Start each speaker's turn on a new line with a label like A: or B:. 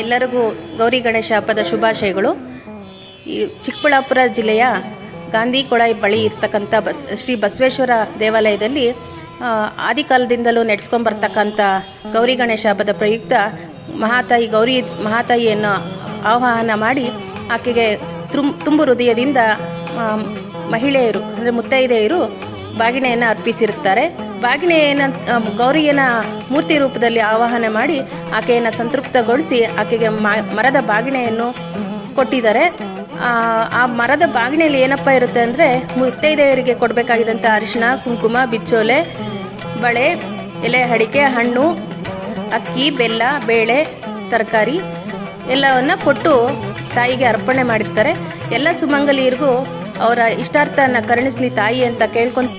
A: ಎಲ್ಲರಿಗೂ ಗೌರಿ ಗಣೇಶ ಹಬ್ಬದ ಶುಭಾಶಯಗಳು. ಈ ಚಿಕ್ಕಬಳ್ಳಾಪುರ ಜಿಲ್ಲೆಯ ಗಾಂಧಿ ಕೊಳಾಯಿ ಬಳಿ ಇರ್ತಕ್ಕಂಥ ಬಸ್, ಶ್ರೀ ಬಸವೇಶ್ವರ ದೇವಾಲಯದಲ್ಲಿ ಆದಿಕಾಲದಿಂದಲೂ ನಡೆಸ್ಕೊಂಬರ್ತಕ್ಕಂಥ ಗೌರಿ ಗಣೇಶ ಹಬ್ಬದ ಪ್ರಯುಕ್ತ ಮಹಾತಾಯಿ ಗೌರಿ, ಮಹಾತಾಯಿಯನ್ನು ಆಹ್ವಾನ ಮಾಡಿ ಆಕೆಗೆ ತುಂಬ ತುಂಬು ಹೃದಯದಿಂದ ಮಹಿಳೆಯರು, ಅಂದರೆ ಮುತ್ತೈದೆಯರು ಬಾಗಿಣೆಯನ್ನು ಅರ್ಪಿಸಿರುತ್ತಾರೆ. ಬಾಗಿಣೆಯನ್ನು ಆ, ಗೌರಿಯನ ಮೂರ್ತಿ ರೂಪದಲ್ಲಿ ಆವಾಹನೆ ಮಾಡಿ ಆಕೆಯನ್ನು ಸಂತೃಪ್ತಗೊಳಿಸಿ ಆಕೆಗೆ ಮರದ ಬಾಗಿಣೆಯನ್ನು ಕೊಟ್ಟಿದ್ದಾರೆ. ಆ, ಆ ಮರದ ಬಾಗಿಣೆಯಲ್ಲಿ ಏನಪ್ಪ ಇರುತ್ತೆ ಅಂದರೆ ಮುತ್ತೈದೆಯರಿಗೆ ಕೊಡಬೇಕಾಗಿದ್ದಂಥ ಅರಿಶಿಣ ಕುಂಕುಮ ಬಿಚ್ಚೋಲೆ ಬಳೆ ಎಲೆ ಅಡಿಕೆ ಹಣ್ಣು ಅಕ್ಕಿ ಬೆಲ್ಲ ಬೇಳೆ ತರಕಾರಿ ಎಲ್ಲವನ್ನು ಕೊಟ್ಟು ತಾಯಿಗೆ ಅರ್ಪಣೆ ಮಾಡಿರ್ತಾರೆ. ಎಲ್ಲ ಸುಮಂಗಲಿಯರಿಗೂ ಅವರ ಇಷ್ಟಾರ್ಥನ ಕರುಣಿಸಲಿ ತಾಯಿ ಅಂತ ಕೇಳ್ಕೊಂಡು